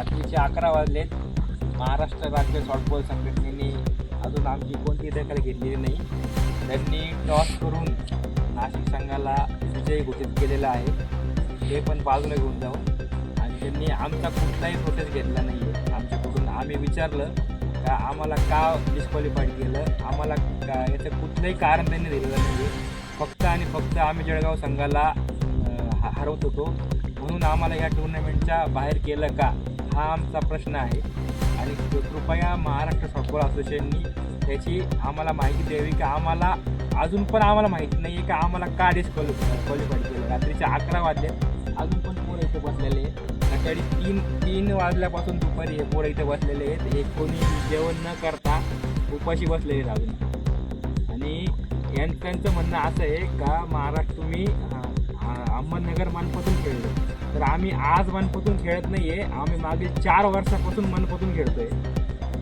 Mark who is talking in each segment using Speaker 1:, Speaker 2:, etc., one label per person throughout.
Speaker 1: रात्रीचे अकरा वाजलेत. महाराष्ट्र राज्य सॉफ्टबॉल संघटनेने अजून आमची कोणती दखल घेतलेली नाही. त्यांनी टॉस करून नाशिक संघाला विजयी घोषित केलेला आहे. ते पण बाजूला घेऊन जाऊ आणि त्यांनी आमचा कुठलाही प्रोसेस घेतला नाही आहे आमच्याकडून आम्ही विचारलं का आम्हाला का डिस्क्वालिफाईड केलं? आम्हाला का याचं कुठलंही कारण त्यांनी दिलेलं नाही आहे फक्त आणि फक्त आम्ही जळगाव संघाला हरवत होतो. म्हणून आम्हाला या टुर्नामेंटच्या बाहेर केलं का? हा आमचा प्रश्न आहे. आणि कृपया महाराष्ट्र फुटबॉल असोसिएशननी त्याची आम्हाला माहिती द्यावी की आम्हाला अजून पण आम्हाला माहिती नाही आहे का आम्हाला का डिस्क्वालि क्वालिफाईड केलं? रात्रीचे अकरा वाजले. अजून पण पोरं इथे बसलेले आहेत. सकाळी तीन तीन वाजल्यापासून दुपारी हे पोरं इथे बसलेले आहेत. हे कोणी जेवण न करता उपाशी बसलेले आहेत अजून. आणि यांचं म्हणणं असं आहे का महाराष्ट्र तुम्ही अहमदनगर मानपासून खेळलो. तर आम्ही आज मनपतून खेळत नाही आहे आम्ही मागील चार वर्षापासून मनपतून खेळतोय.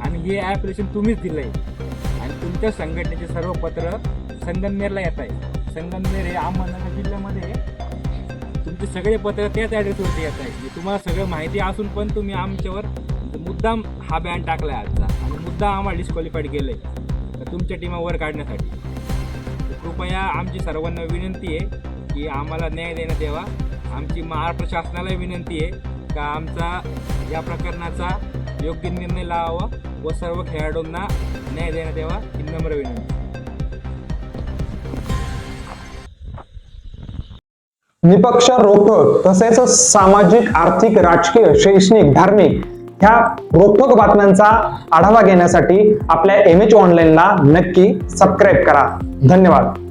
Speaker 1: आणि हे ॲप्लिकेशन तुम्हीच दिलं आहे आणि तुमच्या संघटनेचे सर्व पत्र संगमनेरला येत आहे संगमनेर हे अहमदनगर जिल्ह्यामध्ये तुमचे सगळे पत्र त्याच ॲड्रेसवरती येत आहे म्हणजे तुम्हाला सगळं माहिती असून पण तुम्ही आमच्यावर मुद्दाम हा बॅन टाकला आहे आजचा. आणि मुद्दाम आम्हाला डिस्क्वालिफाईड केलं आहे तर तुमच्या टीमावर काढण्यासाठी. कृपया आमची सर्वांना विनंती आहे की आम्हाला न्याय देण्यात यावा. आमची महाराष्ट्र शासनाला विनंती आहे का आमचा या प्रकरणाचा योग्य निर्णय लावावा व सर्व खेळाडूंना न्याय देण्यात यावा ही नम्र विनंती.
Speaker 2: निपक्ष रोखक तसेच सामाजिक आर्थिक राजकीय शैक्षणिक धार्मिक ह्या रोखक बातम्यांचा आढावा घेण्यासाठी आपल्या एम एच ऑनलाईनला नक्की सबस्क्राईब करा. धन्यवाद.